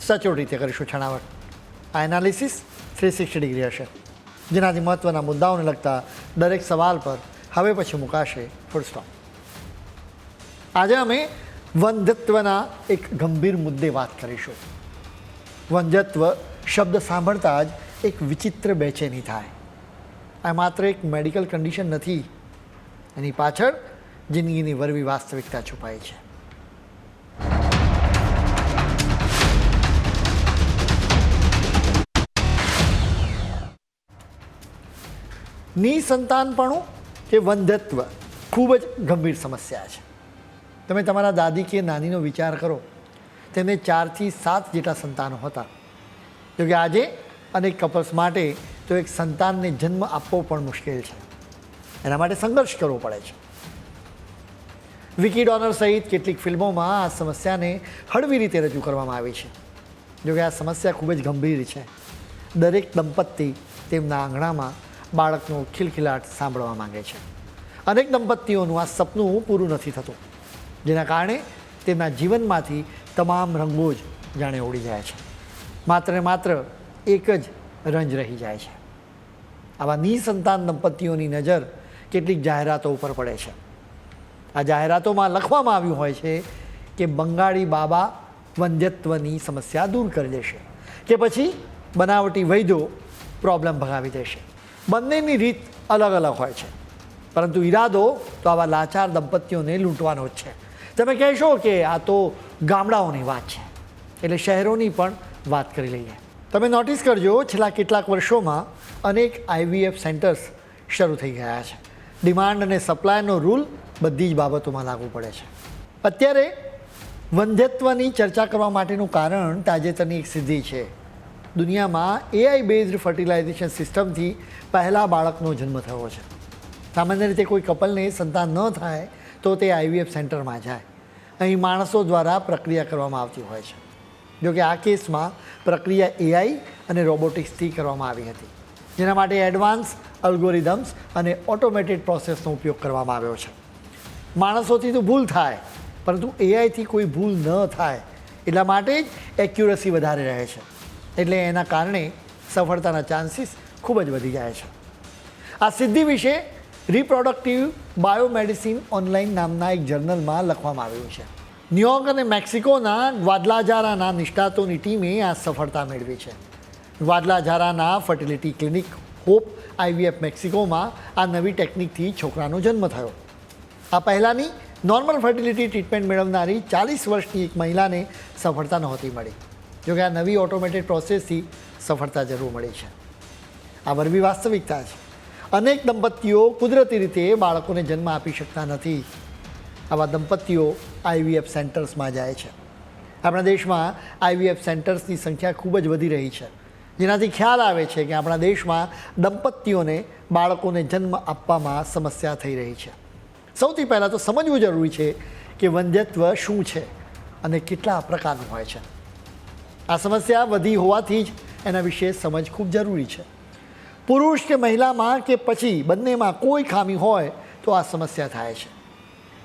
સચોટ રીતે કરીશું છણાવટ. આ એનાલિસિસ થ્રી સિક્સટી ડિગ્રી હશે. જેનાથી મહત્ત્વના મુદ્દાઓને લગતા દરેક સવાલ પર હવે પછી મુકાશે ફૂલસ્ટોપ આજે અમે વંધત્વના એક ગંભીર મુદ્દે વાત કરીશું. વંધત્વ શબ્દ સાંભળતા જ એક વિચિત્ર બેચેની થાય. આ માત્ર એક મેડિકલ કન્ડિશન નથી. એની પાછળ જિંદગીની વરવી વાસ્તવિકતા છુપાઈ છે. નિસંતાનપણું કે વંધત્વ ખૂબ જ ગંભીર સમસ્યા છે. તમે તમારા દાદી કે નાનીનો વિચાર કરો. તેને ચારથી સાત જેટલા સંતાનો હતા. જોકે આજે અનેક કપલ્સ માટે તો એક સંતાનને જન્મ આપવો પણ મુશ્કેલ છે. એના માટે સંઘર્ષ કરવો પડે છે. વિકી ડોનર સહિત કેટલીક ફિલ્મોમાં આ સમસ્યાને હળવી રીતે રજૂ કરવામાં આવી છે. જોકે આ સમસ્યા ખૂબ જ ગંભીર છે. દરેક દંપતી તેમના આંગણામાં બાળકનો ખિલખિલાટ સાંભળવા માંગે છે. અનેક દંપતીઓનું આ સપનું પૂરું નથી થતું. જેના કારણે તેમના જીવનમાંથી તમામ રંગો જ જાણે ઉડી જાય છે. માત્ર ને માત્ર એક જ રંજ રહી જાય છે. આવા નિસંતાન દંપતીઓની નજર કેટલીક જાહેરાતો ઉપર પડે છે. આ જાહેરાતોમાં લખવામાં આવ્યું હોય છે કે બંગાળી બાબા વંધ્યત્વની સમસ્યા દૂર કરી દેશે કે પછી બનાવટી વૈદ્યો પ્રોબ્લેમ ભગાવી દેશે. બંનેની રીત અલગ અલગ હોય છે. પરંતુ ઈરાદો તો આવા લાચાર દંપતીઓને લૂંટવાનો જ છે. તમે કહેશો કે આ તો ગામડાઓની વાત છે. એટલે શહેરોની પણ વાત કરી લઈએ. તમે નોટિસ કરજો, છેલ્લા કેટલાક વર્ષોમાં અનેક આઈવીએફ સેન્ટર્સ શરૂ થઈ ગયા છે. ડિમાન્ડ અને સપ્લાયનો રૂલ બધી જ બાબતોમાં લાગુ પડે છે. અત્યારે વંધ્યત્વની ચર્ચા કરવા માટેનું કારણ તાજેતરની એક સિદ્ધિ છે. દુનિયામાં એઆઈ બેઝડ ફર્ટિલાઇઝેશન સિસ્ટમથી પહેલાં બાળકનો જન્મ થયો છે. સામાન્ય રીતે કોઈ કપલને સંતાન ન થાય તો તે આઈવીએફ સેન્ટરમાં જાય. અહીં માણસો દ્વારા પ્રક્રિયા કરવામાં આવતી હોય છે. જોકે આ કેસમાં પ્રક્રિયા એઆઈ અને રોબોટિક્સથી કરવામાં આવી હતી. જેના માટે એડવાન્સ અલ્ગોરિધમ્સ અને ઓટોમેટેડ પ્રોસેસનો ઉપયોગ કરવામાં આવ્યો છે. માણસોથી તો ભૂલ થાય, પરંતુ એઆઈથી કોઈ ભૂલ ન થાય એટલા માટે જ એક્યુરસી વધારે રહે છે. એટલે એના કારણે સફળતાના ચાન્સીસ ખૂબ જ વધી જાય છે. આ સિદ્ધિ વિશે રિપ્રોડક્ટિવ બાયોમેડિસિન ઓનલાઈન નામના એક જર્નલમાં લખવામાં આવ્યું છે. ન્યુયોર્ક અને મેક્સિકોના ગ્વાદલાજારાના નિષ્ણાતોની ટીમે આ સફળતા મેળવી છે. ગ્વાદલાજારાના ફર્ટિલિટી ક્લિનિક હોપ આઈવીએફ મેક્સિકોમાં આ નવી ટેકનિકથી છોકરાનો જન્મ થયો. આ પહેલાંની નોર્મલ ફર્ટિલિટી ટ્રીટમેન્ટ મેળવનારી ચાલીસ વર્ષની એક મહિલાને સફળતા નહોતી મળી. જોકે આ નવી ઓટોમેટેડ પ્રોસેસથી સફળતા જરૂર મળી છે. આ વરવી વાસ્તવિકતા છે. અનેક દંપતીઓ કુદરતી રીતે બાળકોને જન્મ આપી શકતા નથી. આવા દંપતીઓ આઈવીએફ સેન્ટર્સમાં જાય છે. આપણા દેશમાં આઈવીએફ સેન્ટર્સની સંખ્યા ખૂબ જ વધી રહી છે. જેનાથી ખ્યાલ આવે છે કે આપણા દેશમાં દંપતીઓને બાળકોને જન્મ આપવામાં સમસ્યા થઈ રહી છે. સૌથી પહેલાં તો સમજવું જરૂરી છે કે વંધ્યત્વ શું છે અને કેટલા પ્રકારનું હોય છે. આ સમસ્યા વધી હોવાથી જ એના વિશે સમજ ખૂબ જરૂરી છે. પુરુષ કે મહિલામાં કે પછી બંનેમાં કોઈ ખામી હોય તો આ સમસ્યા થાય છે.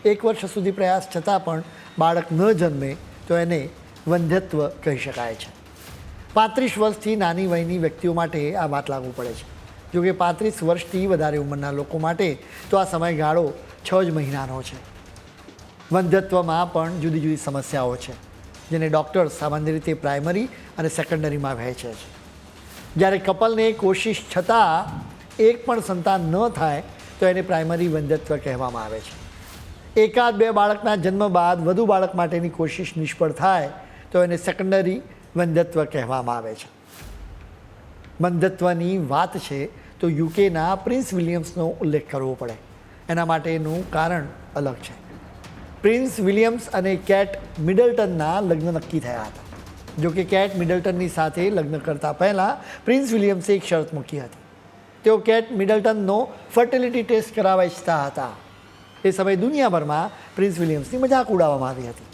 એક વર્ષ સુધી પ્રયાસ છતાં પણ બાળક ન જન્મે તો એને વંધ્યત્વ કહી શકાય છે. પાંત્રીસ વર્ષથી નાની વયની વ્યક્તિઓ માટે આ વાત લાગુ પડે છે. જોકે પાંત્રીસ વર્ષથી વધારે ઉંમરના લોકો માટે તો આ સમયગાળો છ જ મહિનાનો છે. વંધ્યત્વમાં પણ જુદી જુદી સમસ્યાઓ છે. જેને ડૉક્ટર સામાન્ય રીતે પ્રાઇમરી અને સેકન્ડરીમાં વહેંચે છે. જ્યારે કપલને કોશિશ છતાં એક પણ સંતાન ન થાય, તો એને પ્રાઇમરી વંધ્યત્વ કહેવામાં આવે છે. એકાદ બે બાળકના જન્મ બાદ વધુ બાળક માટેની કોશિશ નિષ્ફળ થાય, તો એને સેકન્ડરી વંધ્યત્વ કહેવામાં આવે છે. વંધ્યત્વની વાત છે, તો યુકેના પ્રિન્સ વિલિયમ્સનો ઉલ્લેખ કરવો પડે. એના માટેનું કારણ અલગ છે. પ્રિન્સ વિલિયમ્સ અને કેટ મિડલટનના લગ્ન નક્કી થયા હતા. જો કે કેટ મિડલટનની સાથે લગ્ન કરતા પહેલાં પ્રિન્સ વિલિયમ્સે એક શરત મૂકી હતી. તેઓ કેટ મિડલટનનો ફર્ટિલિટી ટેસ્ટ કરાવવા ઈચ્છતા હતા. એ સમયે દુનિયાભરમાં પ્રિન્સ વિલિયમ્સની મજાક ઉડાવવામાં આવી હતી.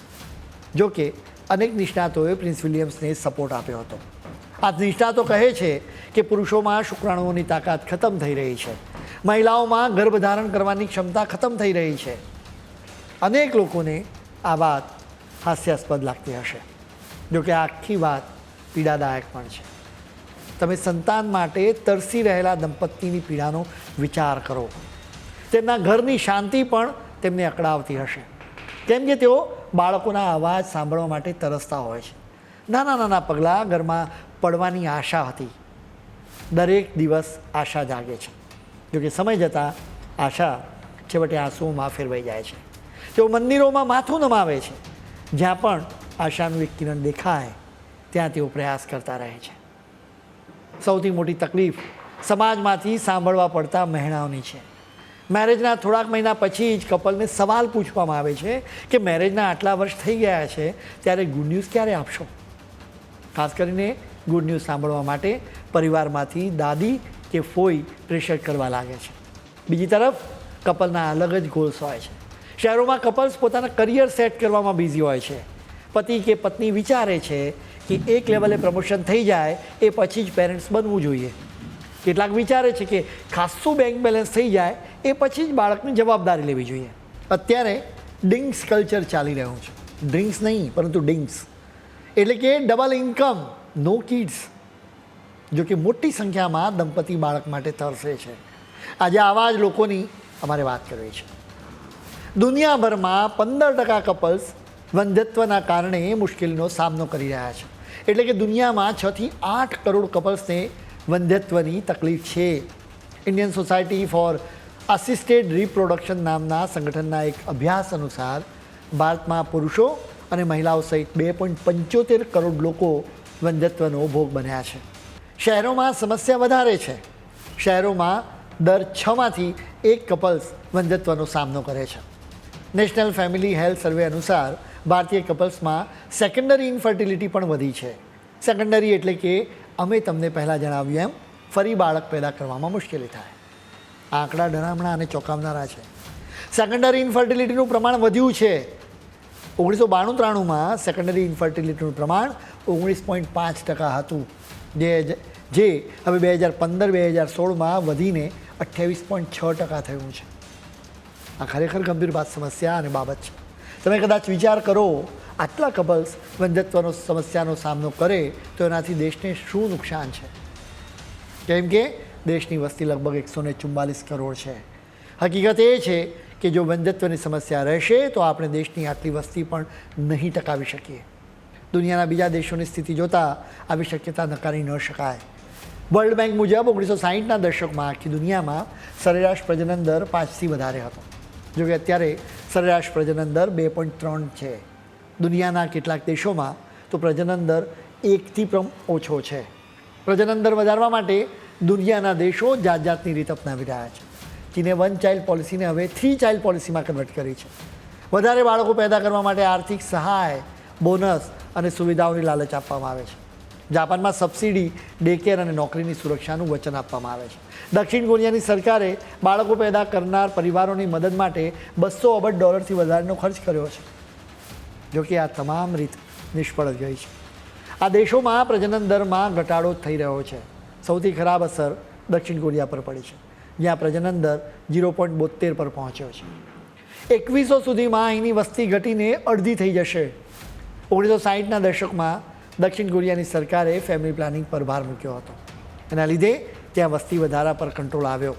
જો કે અનેક નિષ્ણાતોએ પ્રિન્સ વિલિયમ્સને સપોર્ટ આપ્યો હતો. આ નિષ્ણાતો કહે છે કે પુરુષોમાં શુક્રાણુઓની તાકાત ખતમ થઈ રહી છે. મહિલાઓમાં ગર્ભધારણ કરવાની ક્ષમતા ખતમ થઈ રહી છે. અનેક લોકોને આ વાત હાસ્યાસ્પદ લાગતી હશે જો કે આખી વાત પીડાદાયક પણ છે તમે સંતાન માટે તરસી રહેલા દંપતીની પીડાનો વિચાર કરો તેમના ઘરની શાંતિ પણ તેમને અકળાવતી હશે કેમ કે તેઓ બાળકોના અવાજ સાંભળવા માટે તરસતા હોય છે નાના નાના પગલાં ઘરમાં પડવાની આશા હતી દરેક દિવસ આશા જાગે છે જોકે સમય જતાં આશા છેવટે આંસુઓમાં ફેરવાઈ જાય છે તેઓ મંદિરોમાં માથું નમાવે છે. જ્યાં પણ આશાનું એક કિરણ દેખાય, ત્યાં તેઓ પ્રયાસ કરતા રહે છે. સૌથી મોટી તકલીફ સમાજમાંથી સાંભળવા પડતા મહેણાઓની છે. મેરેજના થોડાક મહિના પછી જ કપલને સવાલ પૂછવામાં આવે છે કે મેરેજના આટલા વર્ષ થઈ ગયા છે, ત્યારે ગુડ ન્યૂઝ ક્યારે આપશો? ખાસ કરીને ગુડ ન્યૂઝ સાંભળવા માટે પરિવારમાંથી દાદી કે ફોઈ પ્રેશર કરવા લાગે છે. બીજી તરફ, કપલના અલગ જ ગોલ્સ હોય છે. શહેરોમાં કપલ્સ પોતાના કરિયર સેટ કરવામાં બિઝી હોય છે. પતિ કે પત્ની વિચારે છે કે એક લેવલે પ્રમોશન થઈ જાય, એ પછી જ પેરેન્ટ્સ બનવું જોઈએ. કેટલાક વિચારે છે કે ખાસું બેંક બેલેન્સ થઈ જાય, એ પછી જ બાળકની જવાબદારી લેવી જોઈએ. અત્યારે ડિંક્સ કલ્ચર ચાલી રહ્યું છે. ડ્રિંક્સ નહીં, પરંતુ ડિંક્સ એટલે કે ડબલ ઇન્કમ નો કિડ્સ જો કે મોટી સંખ્યામાં દંપતી બાળક માટે તરસે છે. આજે આવા જ લોકોની અમારે વાત કરવી છે. દુનિયાભરમાં પંદર ટકા કપલ્સ વંધત્વના કારણે મુશ્કેલીનો સામનો કરી રહ્યા છે. એટલે કે દુનિયામાં છથી આઠ કરોડ કપલ્સને વંધ્યત્વની તકલીફ છે. Indian society for assisted reproduction નામના સંગઠનના એક અભ્યાસ અનુસાર ભારતમાં પુરુષો અને મહિલાઓ સહિત બે પોઈન્ટ પંચોતેર કરોડ લોકો વંધ્યત્વનો ભોગ બન્યા છે. શહેરોમાં સમસ્યા વધારે છે. શહેરોમાં દર છમાંથી એક કપલ્સ વંધ્યત્વનો સામનો કરે છે. નેશનલ ફેમિલી હેલ્થ સર્વે અનુસાર ભારતીય કપલ્સમાં સેકન્ડરી ઇન્ફર્ટિલિટી પણ વધી છે. સેકન્ડરી એટલે કે અમે તમને પહેલાં જણાવ્યું એમ, ફરી બાળક પેદા કરવામાં મુશ્કેલી થાય. આંકડા ડરામણા અને ચોંકાવનારા છે. સેકન્ડરી ઇન્ફર્ટિલિટીનું પ્રમાણ વધ્યું છે. ઓગણીસો બાણું ત્રાણુંમાં સેકન્ડરી ઇન્ફર્ટિલિટીનું પ્રમાણ ઓગણીસ પોઈન્ટ પાંચ ટકા હતું. જે જે હવે બે હજાર પંદર, બે હજાર સોળમાં વધીને અઠ્યાવીસ પોઈન્ટ છ ટકા થયું છે. આ ખરેખર ગંભીર બાત સમસ્યા અને બાબત છે. તમે કદાચ વિચાર કરો, આટલા કપલ્સ વંધત્વનો સમસ્યાનો સામનો કરે તો એનાથી દેશને શું નુકસાન છે? કેમ કે દેશની વસ્તી લગભગ એકસો ને ચુમ્માલીસ કરોડ છે. હકીકત એ છે કે જો વંધત્વની સમસ્યા રહેશે તો આપણે દેશની આટલી વસ્તી પણ નહીં ટકાવી શકીએ. દુનિયાના બીજા દેશોની સ્થિતિ જોતાં આવી શક્યતા નકારી ન શકાય. વર્લ્ડ બેંક મુજબ ઓગણીસો સાહીઠના દશકમાં આખી દુનિયામાં સરેરાશ પ્રજનન દર પાંચથી વધારે હતો. જોકે અત્યારે સરેરાશ પ્રજનન દર બે પોઈન્ટ ત્રણ છે. દુનિયાના કેટલાક દેશોમાં તો પ્રજનન દર એકથી પણ ઓછો છે. પ્રજનન દર વધારવા માટે દુનિયાના દેશો જાત જાતની રીત અપનાવી રહ્યા છે. ચીને વન ચાઇલ્ડ પોલિસીને હવે થ્રી ચાઇલ્ડ પોલિસીમાં કન્વર્ટ કરી છે. વધારે બાળકો પેદા કરવા માટે આર્થિક સહાય, બોનસ અને સુવિધાઓની લાલચ આપવામાં આવે છે. જાપાનમાં સબસિડી, ડે કેર અને નોકરીની સુરક્ષાનું વચન આપવામાં આવે છે. દક્ષિણ કોરિયાની સરકારે બાળકો પેદા કરનાર પરિવારોની મદદ માટે બસો અબજ ડોલરથી વધારેનો ખર્ચ કર્યો છે. જો કે આ તમામ રીત નિષ્ફળ ગઈ છે. આ દેશોમાં પ્રજનન દરમાં ઘટાડો થઈ રહ્યો છે. સૌથી ખરાબ અસર દક્ષિણ કોરિયા પર પડી છે, જ્યાં પ્રજનન દર ઝીરો પોઈન્ટ બોતેર પર પહોંચ્યો છે. એકવીસો સુધીમાં અહીંની વસ્તી ઘટીને અડધી થઈ જશે. ઓગણીસો સાહીઠના દશકમાં દક્ષિણ કોરિયાની સરકારે ફેમિલી પ્લાનિંગ પર ભાર મૂક્યો હતો. એના લીધે ત્યાં વસ્તી વધારા પર કંટ્રોલ આવ્યો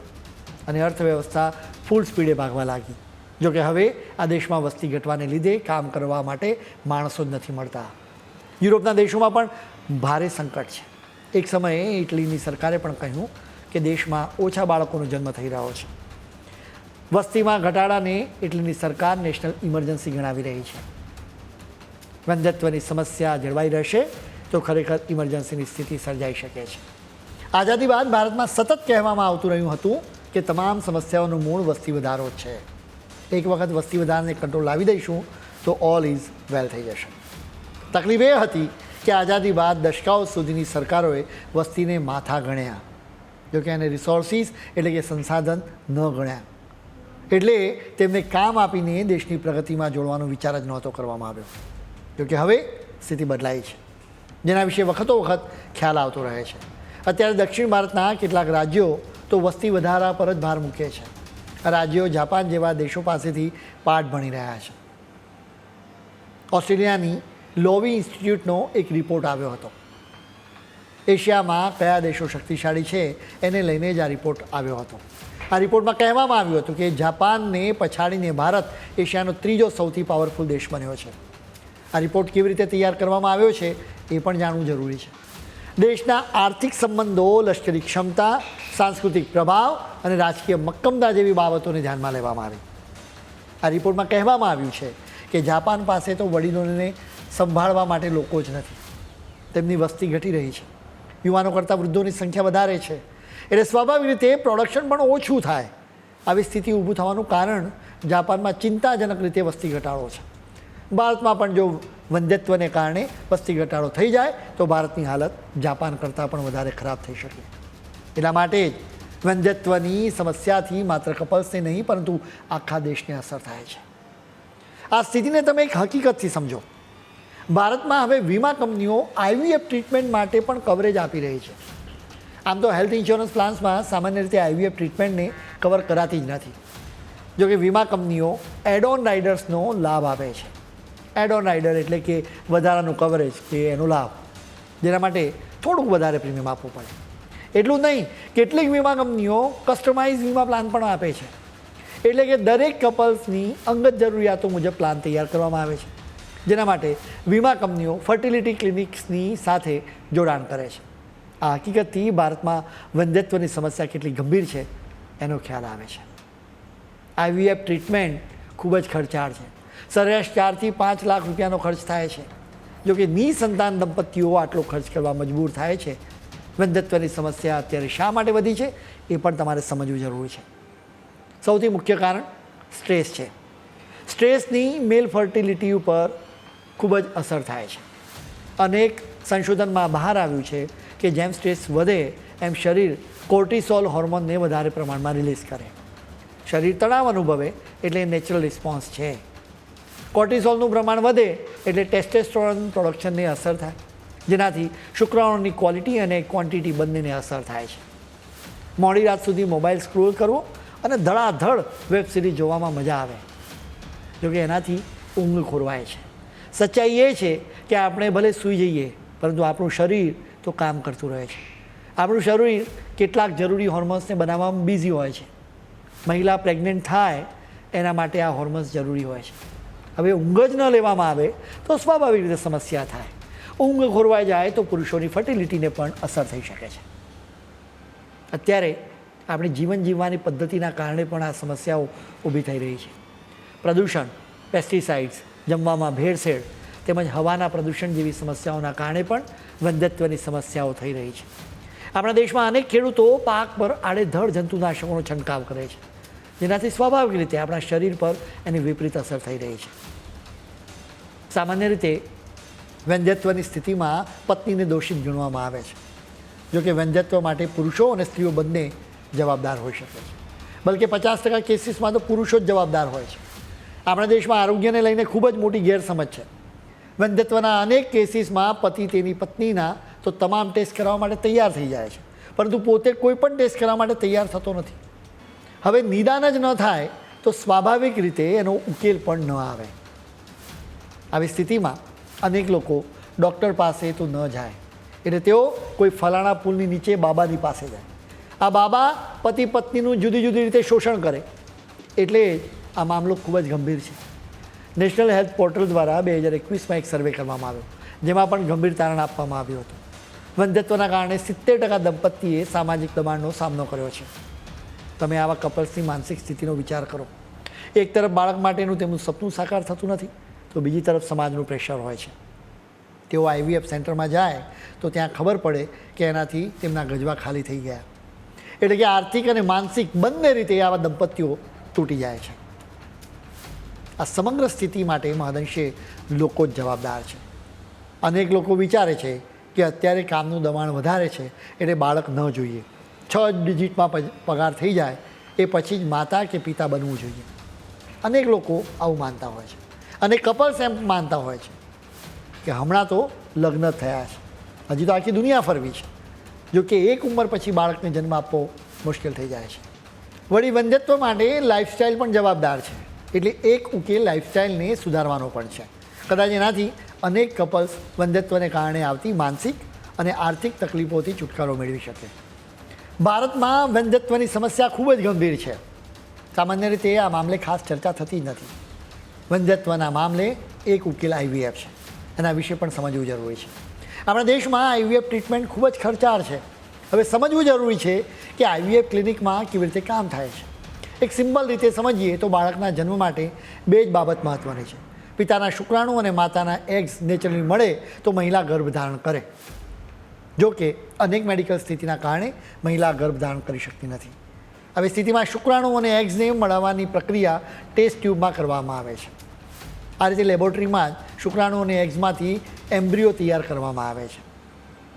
અને અર્થવ્યવસ્થા ફૂલ સ્પીડે ભાગવા લાગી. જોકે હવે આ દેશમાં વસ્તી ઘટવાને લીધે કામ કરવા માટે માણસો જ નથી મળતા. યુરોપના દેશોમાં પણ ભારે સંકટ છે. એક સમયે ઇટલીની સરકારે પણ કહ્યું કે દેશમાં ઓછા બાળકોનો જન્મ થઈ રહ્યો છે. વસ્તીમાં ઘટાડાને ઇટલીની સરકાર નેશનલ ઇમરજન્સી ગણાવી રહી છે. વંધત્વની સમસ્યા જળવાઈ રહેશે તો ખરેખર ઇમરજન્સીની સ્થિતિ સર્જાઈ શકે છે. આઝાદી બાદ ભારતમાં સતત કહેવામાં આવતું રહ્યું હતું કે તમામ સમસ્યાઓનું મૂળ વસ્તી વધારો છે. એક વખત વસ્તી વધારાને કંટ્રોલ લાવી દઈશું તો ઓલ ઇઝ વેલ થઈ જશે. તકલીફ એ હતી કે આઝાદી બાદ દશકાઓ સુધીની સરકારોએ વસ્તીને માથા ગણ્યા. જોકે એને રિસોર્સિસ એટલે કે સંસાધન ન ગણ્યા. એટલે તેમને કામ આપીને દેશની પ્રગતિમાં જોડવાનો વિચાર જ નહોતો કરવામાં આવ્યો. જોકે હવે સ્થિતિ બદલાઈ છે. જેના વિશે વખતો વખત ખ્યાલ આવતો રહે છે. અત્યારે દક્ષિણ ભારતના કેટલાક રાજ્યો તો વસ્તી વધારા પર જ ભાર મૂકે છે. રાજ્યો જાપાન જેવા દેશો પાસેથી પાઠ ભણી રહ્યા છે. ઓસ્ટ્રેલિયાની લોવી ઇન્સ્ટિટ્યૂટનો એક રિપોર્ટ આવ્યો હતો. એશિયામાં કયા દેશો શક્તિશાળી છે એને લઈને જ આ રિપોર્ટ આવ્યો હતો. આ રિપોર્ટમાં કહેવામાં આવ્યું હતું કે જાપાનને પછાડીને ભારત એશિયાનો ત્રીજો સૌથી પાવરફુલ દેશ બન્યો છે. આ રિપોર્ટ કેવી રીતે તૈયાર કરવામાં આવ્યો છે એ પણ જાણવું જરૂરી છે. દેશના આર્થિક સંબંધો, લશ્કરી ક્ષમતા, સાંસ્કૃતિક પ્રભાવ અને રાજકીય મક્કમતા જેવી બાબતોને ધ્યાનમાં લેવામાં આવી. આ રિપોર્ટમાં કહેવામાં આવ્યું છે કે જાપાન પાસે તો વડીલોને સંભાળવા માટે લોકો જ નથી. તેમની વસ્તી ઘટી રહી છે. યુવાનો કરતાં વૃદ્ધોની સંખ્યા વધારે છે. એટલે સ્વાભાવિક રીતે પ્રોડક્શન પણ ઓછું થાય. આવી સ્થિતિ ઊભું થવાનું કારણ જાપાનમાં ચિંતાજનક રીતે વસ્તી ઘટાડો છે. ભારતમાં પણ જો વંધ્યત્વને કારણે વસ્તી ઘટાડો થઈ જાય, તો ભારતની હાલત જાપાન કરતાં પણ વધારે ખરાબ થઈ શકે. એટલા માટે જ વંધ્યત્વની સમસ્યાથી માત્ર કપલ્સને નહીં, પરંતુ આખા દેશને અસર થાય છે. આ સ્થિતિને તમે એક હકીકતથી સમજો. ભારતમાં હવે વીમા કંપનીઓ આઈવીએફ ટ્રીટમેન્ટ માટે પણ કવરેજ આપી રહી છે. આમ તો હેલ્થ ઇન્સ્યોરન્સ પ્લાન્સમાં સામાન્ય રીતે આઈવીએફ ટ્રીટમેન્ટને કવર કરાતી જ નથી. જોકે વીમા કંપનીઓ એડ ઓન રાઇડર્સનો લાભ આપે છે. એડ ઓન રાઇડર એટલે કે વધારાનું કવરેજ કે એનો લાભ. જેના માટે થોડુંક વધારે પ્રીમિયમ આપવું પડે. એટલું નહીં, કેટલીક વીમા કંપનીઓ કસ્ટમાઇઝ વીમા પ્લાન પણ આપે છે. એટલે કે દરેક કપલ્સની અંગત જરૂરિયાતો મુજબ પ્લાન તૈયાર કરવામાં આવે છે. જેના માટે વીમા કંપનીઓ ફર્ટિલિટી ક્લિનિક્સની સાથે જોડાણ કરે છે. આ હકીકતથી ભારતમાં વંધ્યત્વની સમસ્યા કેટલી ગંભીર છે, એનો ખ્યાલ આવે છે. આઈવીએફ ટ્રીટમેન્ટ ખૂબ જ ખર્ચાળ છે. સરેરાશ ચારથી પાંચ લાખ રૂપિયાનો ખર્ચ થાય છે. જોકે નિસંતાન દંપતીઓ આટલો ખર્ચ કરવા મજબૂર થાય છે. વંધત્વની સમસ્યા અત્યારે શા માટે વધી છે? એ પણ તમારે સમજવું જરૂરી છે. સૌથી મુખ્ય કારણ સ્ટ્રેસ છે. સ્ટ્રેસની મેલ ફર્ટિલિટી ઉપર ખૂબ જ અસર થાય છે. અનેક સંશોધનમાં બહાર આવ્યું છે કે જેમ સ્ટ્રેસ વધે, એમ શરીર કોર્ટિસોલ હોર્મોનને વધારે પ્રમાણમાં રિલીઝ કરે. શરીર તણાવ અનુભવે એટલે નેચરલ રિસ્પોન્સ છે. કોર્ટિસોલનું પ્રમાણ વધે એટલે ટેસ્ટેસ્ટોરન પ્રોડક્શનને અસર થાય. જેનાથી શુક્રાણુની ક્વોલિટી અને ક્વોન્ટિટી બંનેને અસર થાય છે. મોડી રાત સુધી મોબાઈલ સ્ક્રોલ કરવો અને ધડાધડ વેબ સિરીઝ જોવામાં મજા આવે. જોકે એનાથી ઊંઘ ખોરવાય છે. સચ્ચાઈ એ છે કે આપણે ભલે સૂઈ જઈએ, પરંતુ આપણું શરીર તો કામ કરતું રહે છે. આપણું શરીર કેટલાક જરૂરી હોર્મોન્સને બનાવવામાં બિઝી હોય છે. મહિલા પ્રેગ્નન્ટ થાય, એના માટે આ હોર્મોન્સ જરૂરી હોય છે. હવે ઊંઘ જ ન લેવામાં આવે તો સ્વાભાવિક રીતે સમસ્યા થાય. ઊંઘ ખોરવાઈ જાય તો પુરુષોની ફર્ટિલિટીને પણ અસર થઈ શકે છે. અત્યારે આપણી જીવન જીવવાની પદ્ધતિના કારણે પણ આ સમસ્યાઓ ઊભી થઈ રહી છે. પ્રદૂષણ પેસ્ટિસાઇડ્સ જમવામાં ભેળસેળ તેમજ હવાના પ્રદૂષણ જેવી સમસ્યાઓના કારણે પણ વંધ્યત્વની સમસ્યાઓ થઈ રહી છે. આપણા દેશમાં અનેક ખેડૂતો પાક પર આડેધડ જંતુનાશકોનો છંટકાવ કરે છે. જેનાથી સ્વાભાવિક રીતે આપણા શરીર પર એની વિપરીત અસર થઈ રહી છે. સામાન્ય રીતે વ્યંજત્વની સ્થિતિમાં પત્નીને દોષિત ગણવામાં આવે છે. જો કે વંધ્યત્વ માટે પુરુષો અને સ્ત્રીઓ બંને જવાબદાર હોઈ શકે છે. બલકે પચાસ ટકા કેસીસમાં તો પુરુષો જ જવાબદાર હોય છે. આપણા દેશમાં આરોગ્યને લઈને ખૂબ જ મોટી ગેરસમજ છે. વંધ્યત્વના અનેક કેસીસમાં પતિ તેની પત્નીના તો તમામ ટેસ્ટ કરાવવા માટે તૈયાર થઈ જાય છે. પરંતુ પોતે કોઈ પણ ટેસ્ટ કરવા માટે તૈયાર થતો નથી. હવે નિદાન જ ન થાય તો સ્વાભાવિક રીતે એનો ઉકેલ પણ ન આવે. આવી સ્થિતિમાં અનેક લોકો ડૉક્ટર પાસે તો ન જાય. એટલે તેઓ કોઈ ફલાણા પુલની નીચે બાબાની પાસે જાય. આ બાબા પતિ પત્નીનું જુદી જુદી રીતે શોષણ કરે. એટલે આ મામલો ખૂબ જ ગંભીર છે. નેશનલ હેલ્થ પોર્ટલ દ્વારા બે હજાર એકવીસમાં એક સર્વે કરવામાં આવ્યો, જેમાં પણ ગંભીર તારણ આપવામાં આવ્યું હતું. વંધ્યત્વના કારણે સિત્તેર ટકા દંપતીએ સામાજિક દબાણનો સામનો કર્યો છે. તમે આવા કપલ્સની માનસિક સ્થિતિનો વિચાર કરો. એક તરફ બાળક માટેનું તેમનું સપનું સાકાર થતું નથી તો બીજી તરફ સમાજનું પ્રેશર હોય છે. તેઓ આઈવીએફ સેન્ટરમાં જાય તો ત્યાં ખબર પડે કે એનાથી તેમના ગજવા ખાલી થઈ ગયા. એટલે કે આર્થિક અને માનસિક બંને રીતે આવા દંપતીઓ તૂટી જાય છે. આ સમગ્ર સ્થિતિ માટે મહદંશે લોકો જ જવાબદાર છે. અનેક લોકો વિચારે છે કે અત્યારે કામનું દબાણ વધારે છે એટલે બાળક ન જોઈએ. છ ડિજિટમાં પગાર થઈ જાય એ પછી જ માતા કે પિતા બનવું જોઈએ. અનેક લોકો આવું માનતા હોય છે. અને કપલ્સ એમ માનતા હોય છે કે હમણાં તો લગ્ન થયા છે. હજી તો આખી દુનિયા ફરવી છે. જો કે એક ઉંમર પછી બાળકને જન્મ આપવો મુશ્કેલ થઈ જાય છે. વળી વંધ્યત્વ માટે લાઇફસ્ટાઇલ પણ જવાબદાર છે. એટલે એક ઉકેલ લાઇફસ્ટાઇલને સુધારવાનો પણ છે. કદાચ એનાથી અનેક કપલ્સ વંધ્યત્વને કારણે આવતી માનસિક અને આર્થિક તકલીફોથી છુટકારો મેળવી શકે. ભારતમાં વંધ્યત્વની સમસ્યા ખૂબ જ ગંભીર છે. સામાન્ય રીતે આ મામલે ખાસ ચર્ચા થતી જ નથી. વંધ્યત્વના મામલે એક ઉકેલ આઈવીએફ છે. એના વિશે પણ સમજવું જરૂરી છે. આપણા દેશમાં આઈવીએફ ટ્રીટમેન્ટ ખૂબ જ ખર્ચાળ છે. હવે સમજવું જરૂરી છે કે આઈવીએફ ક્લિનિકમાં કેવી રીતે કામ થાય છે. એક સિમ્પલ રીતે સમજીએ તો બાળકના જન્મ માટે બે જ બાબત મહત્ત્વની છે. પિતાના શુક્રાણુ અને માતાના એગ્સ નેચરલી મળે તો મહિલા ગર્ભધારણ કરે. જો કે અનેક મેડિકલ સ્થિતિના કારણે મહિલા ગર્ભધારણ કરી શકતી નથી. આવી સ્થિતિમાં શુક્રાણુ અને એગ્સને મળવાની પ્રક્રિયા ટેસ્ટ ટ્યુબમાં કરવામાં આવે છે. આ રીતે લેબોરેટરીમાં જ શુક્રાણુ અને એગ્સમાંથી એમ્બ્રિયો તૈયાર કરવામાં આવે છે,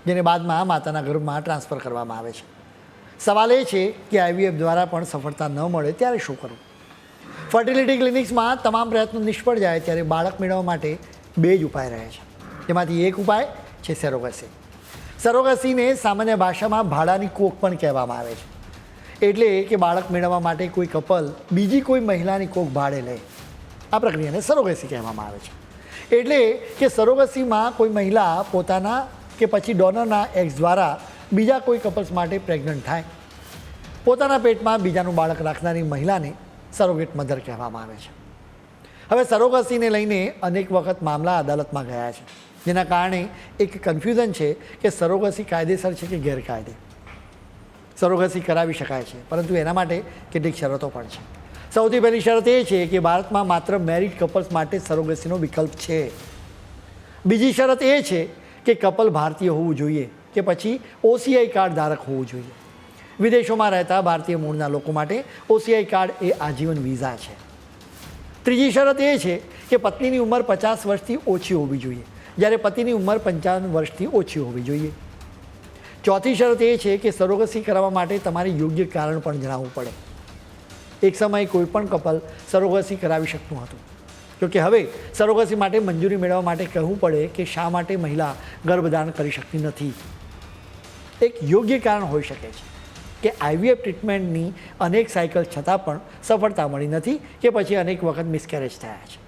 જેને બાદમાં માતાના ગર્ભમાં ટ્રાન્સફર કરવામાં આવે છે. સવાલ એ છે કે આઈવીએફ દ્વારા પણ સફળતા ન મળે ત્યારે શું કરવું? ફર્ટિલિટી ક્લિનિક્સમાં તમામ પ્રયત્નો નિષ્ફળ જાય ત્યારે બાળક મેળવવા માટે બે જ ઉપાય રહે છે. જેમાંથી એક ઉપાય છે સેરોગસી સરોગસીને સામાન્ય ભાષામાં ભાડાની કોક પણ કહેવામાં આવે છે. એટલે કે બાળક મેળવવા માટે કોઈ કપલ બીજી કોઈ મહિલાની કોક ભાડે લે. આ પ્રક્રિયાને સરોગસી કહેવામાં આવે છે. એટલે કે સરોગસીમાં કોઈ મહિલા પોતાના કે પછી ડોનરના એક્સ દ્વારા બીજા કોઈ કપલ્સ માટે પ્રેગ્નન્ટ થાય. પોતાના પેટમાં બીજાનું બાળક રાખનારી મહિલાને સરોગેટ મધર કહેવામાં આવે છે. હવે સરોગસીને લઈને અનેક વખત મામલા અદાલતમાં ગયા છે. જેના કારણે એક કન્ફ્યુઝન છે કે સરોગસી કાયદેસર છે કે ગેરકાયદે. સરોગસી કરાવી શકાય છે, પરંતુ એના માટે કેટલીક શરતો પણ છે. સૌથી પહેલી શરત એ છે કે ભારતમાં માત્ર મેરિડ કપલ્સ માટે સરોગસીનો વિકલ્પ છે. બીજી શરત એ છે કે કપલ ભારતીય હોવું જોઈએ કે પછી ઓસીઆઈ કાર્ડ ધારક હોવું જોઈએ. વિદેશોમાં રહેતા ભારતીય મૂળના લોકો માટે ઓસીઆઈ કાર્ડ એ આજીવન વિઝા છે. ત્રીજી શરત એ છે કે પત્નીની ઉંમર પચાસ વર્ષથી ઓછી હોવી જોઈએ. જ્યારે પતિની ઉંમર પંચાવન વર્ષથી ઓછી હોવી જોઈએ. ચોથી શરત એ છે કે સરોગસી કરાવવા માટે તમારે યોગ્ય કારણ પણ જણાવવું પડે. એક સમયે કોઈ પણ કપલ સરોગસી કરાવી શકતું હતું. જોકે હવે સરોગસી માટે મંજૂરી મેળવવા માટે કહેવું પડે કે શા માટે મહિલા ગર્ભધારણ કરી શકતી નથી? એક યોગ્ય કારણ હોઈ શકે છે કે આઈવીએફ ટ્રીટમેન્ટની અનેક સાયકલ છતાં પણ સફળતા મળી નથી કે પછી અનેક વખત મિસકેરેજ થયા છે.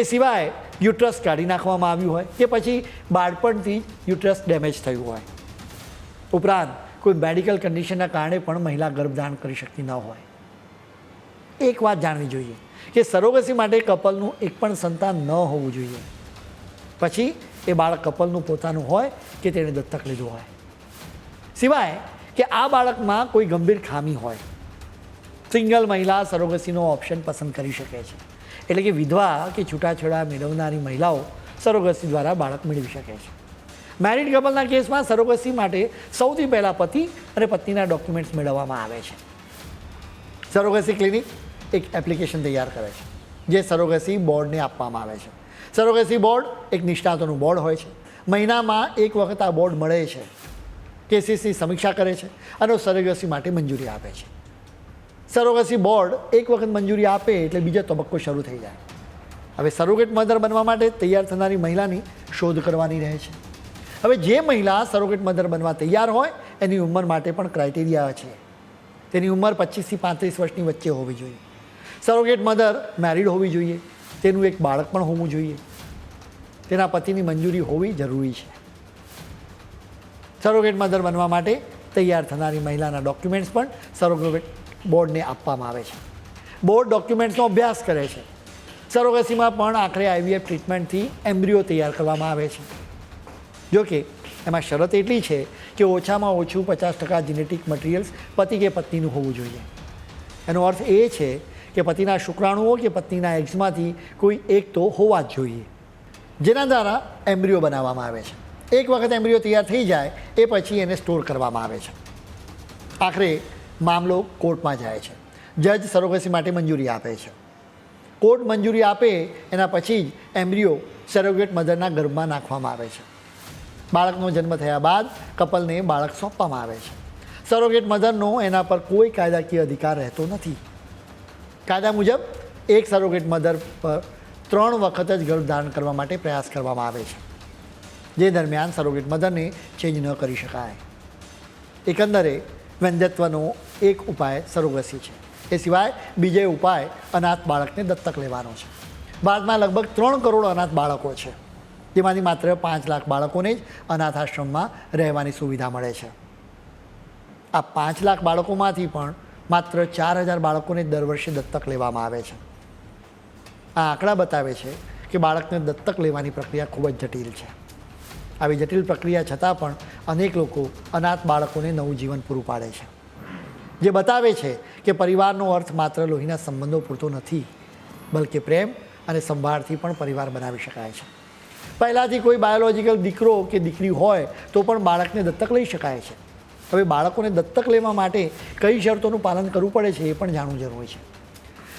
એ સિવાય યુટ્રસ કાઢી નાખવામાં આવ્યું હોય કે પછી બાળપણથી જ યુટ્રસ ડેમેજ થયું હોય. ઉપરાંત કોઈ મેડિકલ કન્ડિશનના કારણે પણ મહિલા ગર્ભધારણ કરી શકતી ન હોય. એક વાત જાણવી જોઈએ કે સરોગસી માટે કપલનું એક પણ સંતાન ન હોવું જોઈએ. પછી એ બાળક કપલનું પોતાનું હોય કે તેણે દત્તક લીધું હોય. સિવાય કે આ બાળકમાં કોઈ ગંભીર ખામી હોય. સિંગલ મહિલા સરોગસીનો ઓપ્શન પસંદ કરી શકે છે. એટલે કે વિધવા કે છૂટાછેડા મેળવનારી મહિલાઓ સરોગસી દ્વારા બાળક મેળવી શકે છે. મેરિડ કપલના કેસમાં સરોગસી માટે સૌથી પહેલાં પતિ અને પત્નીના ડોક્યુમેન્ટ્સ મેળવવામાં આવે છે. સરોગસી ક્લિનિક એક એપ્લિકેશન તૈયાર કરે છે, જે સરોગસી બોર્ડને આપવામાં આવે છે. સરોગસી બોર્ડ એક નિષ્ણાતોનું બોર્ડ હોય છે. મહિનામાં એક વખત આ બોર્ડ મળે છે કેસીસની સમીક્ષા કરે છે અને સરોગસી માટે મંજૂરી આપે છે. સરોગસી બોર્ડ એક વખત મંજૂરી આપે એટલે બીજો તબક્કો શરૂ થઈ જાય. હવે સરોગેટ મધર બનવા માટે તૈયાર થનારી મહિલાની શોધ કરવાની રહે છે. હવે જે મહિલા સરોગેટ મધર બનવા તૈયાર હોય, એની ઉંમર માટે પણ ક્રાઇટેરિયા છે. તેની ઉંમર પચીસથી પાંત્રીસ વર્ષની વચ્ચે હોવી જોઈએ. સરોગેટ મધર મેરિડ હોવી જોઈએ. તેનું એક બાળક પણ હોવું જોઈએ. તેના પતિની મંજૂરી હોવી જરૂરી છે. સરોગેટ મધર બનવા માટે તૈયાર થનારી મહિલાના ડોક્યુમેન્ટ્સ પણ સરોગેટ બોર્ડને આપવામાં આવે છે. બોર્ડ ડોક્યુમેન્ટ્સનો અભ્યાસ કરે છે. સરોગસીમાં પણ આખરે આઈવીએફ ટ્રીટમેન્ટથી એમ્બ્રિયો તૈયાર કરવામાં આવે છે. જોકે એમાં શરત એટલી છે કે ઓછામાં ઓછું પચાસ ટકા જીનેટિક મટીરિયલ્સ પતિ કે પત્નીનું હોવું જોઈએ. એનો અર્થ એ છે કે પતિના શુક્રાણુઓ કે પત્નીના એગ્સમાંથી કોઈ એક તો હોવા જ જોઈએ. જેના દ્વારા એમ્બ્રિયો બનાવવામાં આવે છે. એક વખત એમ્બ્રિયો તૈયાર થઈ જાય, એ પછી એને સ્ટોર કરવામાં આવે છે. આખરે મામલો કોર્ટમાં જાય છે. જજ સરોગસી માટે મંજૂરી આપે છે. કોર્ટ મંજૂરી આપે, એના પછી જ એમ્બ્રિયો સેરોગેટ મધરના ગર્ભમાં નાખવામાં આવે છે. બાળકનો જન્મ થયા બાદ કપલને બાળક સોંપવામાં આવે છે. સરોગેટ મધરનો એના પર કોઈ કાયદાકીય અધિકાર રહેતો નથી. કાયદા મુજબ એક સરોગેટ મધર પર ત્રણ વખત જ ગર્ભધારણ કરવા માટે પ્રયાસ કરવામાં આવે છે. જે દરમિયાન સરોગેટ મધરને ચેન્જ ન કરી શકાય. એકંદરે વંધ્યત્વનો એક ઉપાય સરોગસી છે. એ સિવાય બીજો ઉપાય અનાથ બાળકને દત્તક લેવાનો છે. ભારતમાં લગભગ ત્રણ કરોડ અનાથ બાળકો છે. જેમાંથી માત્ર પાંચ લાખ બાળકોને જ અનાથ આશ્રમમાં રહેવાની સુવિધા મળે છે. આ પાંચ લાખ બાળકોમાંથી પણ માત્ર ચાર હજાર બાળકોને દર વર્ષે દત્તક લેવામાં આવે છે. આ આંકડા બતાવે છે કે બાળકને દત્તક લેવાની પ્રક્રિયા ખૂબ જ જટિલ છે. આવી જટિલ પ્રક્રિયા છતાં પણ અનેક લોકો અનાથ બાળકોને નવું જીવન પૂરું પાડે છે. જે બતાવે છે કે પરિવારનો અર્થ માત્ર લોહીના સંબંધો પૂરતો નથી, બલકે પ્રેમ અને સંભાળથી પણ પરિવાર બનાવી શકાય છે. પહેલાંથી કોઈ બાયોલોજિકલ દીકરો કે દીકરી હોય તો પણ બાળકને દત્તક લઈ શકાય છે. હવે બાળકોને દત્તક લેવા માટે કઈ શરતોનું પાલન કરવું પડે છે એ પણ જાણવું જરૂરી છે.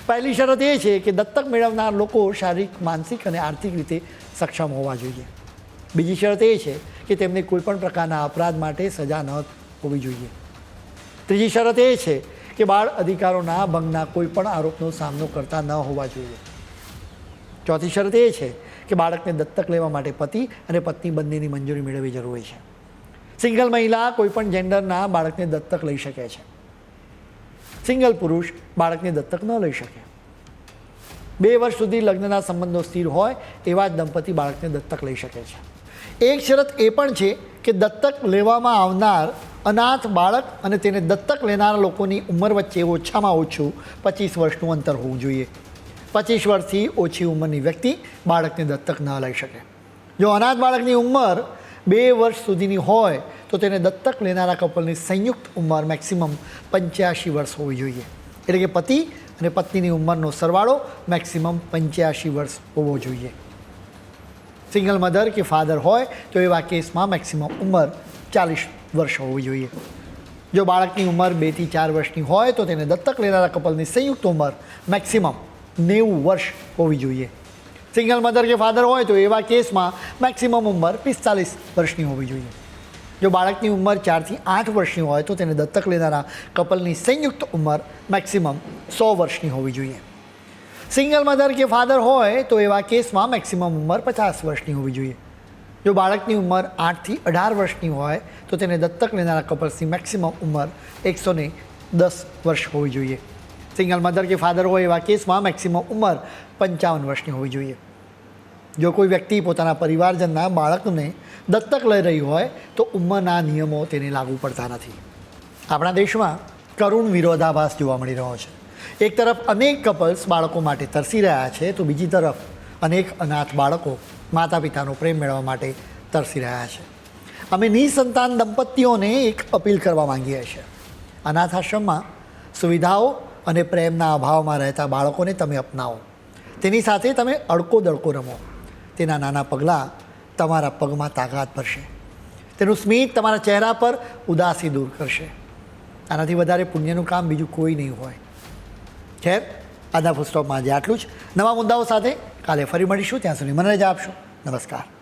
પહેલી શરત એ છે કે દત્તક મેળવનાર લોકો શારીરિક, માનસિક અને આર્થિક રીતે સક્ષમ હોવા જોઈએ. બીજી શરત એ છે કે તેમને કોઈપણ પ્રકારના અપરાધ માટે સજા ન હોવી જોઈએ. ત્રીજી શરત એ છે કે બાળ અધિકારોના ભંગના કોઈ પણ આરોપનો સામનો કરતા ન હોવા જોઈએ. ચોથી શરત એ છે કે બાળકને દત્તક લેવા માટે પતિ અને પત્ની બંનેની મંજૂરી મેળવવી જરૂરી છે. સિંગલ મહિલા કોઈપણ જેન્ડરના બાળકને દત્તક લઈ શકે છે. સિંગલ પુરુષ બાળકને દત્તક ન લઈ શકે. બે વર્ષ સુધી લગ્નના સંબંધો સ્થિર હોય એવા જ દંપતી બાળકને દત્તક લઈ શકે છે. એક શરત એ પણ છે કે દત્તક લેવામાં આવનાર અનાથ બાળક અને તેને દત્તક લેનારા લોકોની ઉંમર વચ્ચે ઓછામાં ઓછું પચીસ વર્ષનું અંતર હોવું જોઈએ. પચીસ વર્ષથી ઓછી ઉંમરની વ્યક્તિ બાળકને દત્તક ન લઈ શકે. જો અનાથ બાળકની ઉંમર બે વર્ષ સુધીની હોય તો તેને દત્તક લેનારા કપલની સંયુક્ત ઉંમર મેક્સિમમ પંચ્યાસી વર્ષ હોવી જોઈએ. એટલે કે પતિ અને પત્નીની ઉંમરનો સરવાળો મેક્સિમમ પંચ્યાસી વર્ષ હોવો જોઈએ. સિંગલ મધર કે ફાધર હોય તો એવા કેસમાં મેક્સિમમ ઉંમર ચાલીસ વર્ષ હોવી જોઈએ. જો બાળકની ઉંમર બેથી ચાર વર્ષની હોય તો તેને દત્તક લેનારા કપલની સંયુક્ત ઉંમર મેક્સિમમ નેવું વર્ષ હોવી જોઈએ. સિંગલ મધર કે ફાધર હોય તો એવા કેસમાં મેક્સિમમ ઉંમર પિસ્તાલીસ વર્ષની હોવી જોઈએ. જો બાળકની ઉંમર ચારથી આઠ વર્ષની હોય તો તેને દત્તક લેનારા કપલની સંયુક્ત ઉંમર મેક્સિમમ સો વર્ષની હોવી જોઈએ. સિંગલ મધર કે ફાધર હોય તો એવા કેસમાં મેક્સિમમ ઉંમર પચાસ વર્ષની હોવી જોઈએ. જો બાળકની ઉંમર આઠથી અઢાર વર્ષની હોય તો તેને દત્તક લેનારા કપલ્સની મેક્સિમમ ઉંમર એકસો ને દસ વર્ષ હોવી જોઈએ. સિંગલ મધર કે ફાધર હોય એવા કેસમાં મેક્સિમમ ઉંમર પંચાવન વર્ષની હોવી જોઈએ. જો કોઈ વ્યક્તિ પોતાના પરિવારજનના બાળકને દત્તક લઈ રહી હોય, તો ઉંમરના નિયમો તેને લાગુ પડતા નથી. આપણા દેશમાં કરુણ વિરોધાભાસ જોવા મળી રહ્યો છે. એક તરફ અનેક કપલ્સ બાળકો માટે તરસી રહ્યા છે, તો બીજી તરફ અનેક અનાથ બાળકો માતા પિતાનો પ્રેમ મેળવવા માટે તરસી રહ્યા છે. અમે નિસંતાન દંપતીઓને એક અપીલ કરવા માંગીએ છીએ. અનાથ આશ્રમમાં સુવિધાઓ અને પ્રેમના અભાવમાં રહેતા બાળકોને તમે અપનાવો. તેની સાથે તમે અડકો દડકો રમો. તેના નાના પગલાં તમારા પગમાં તાકાત ભરશે. તેનું સ્મિત તમારા ચહેરા પર ઉદાસી દૂર કરશે. આનાથી વધારે પુણ્યનું કામ બીજું કોઈ નહીં હોય. ખેર, આજના સ્ટોપમાં આજે આટલું જ. નવા મુદ્દાઓ સાથે કાલે ફરી મળીશું. ત્યાં સુધી મને રજા આપશો. નમસ્કાર.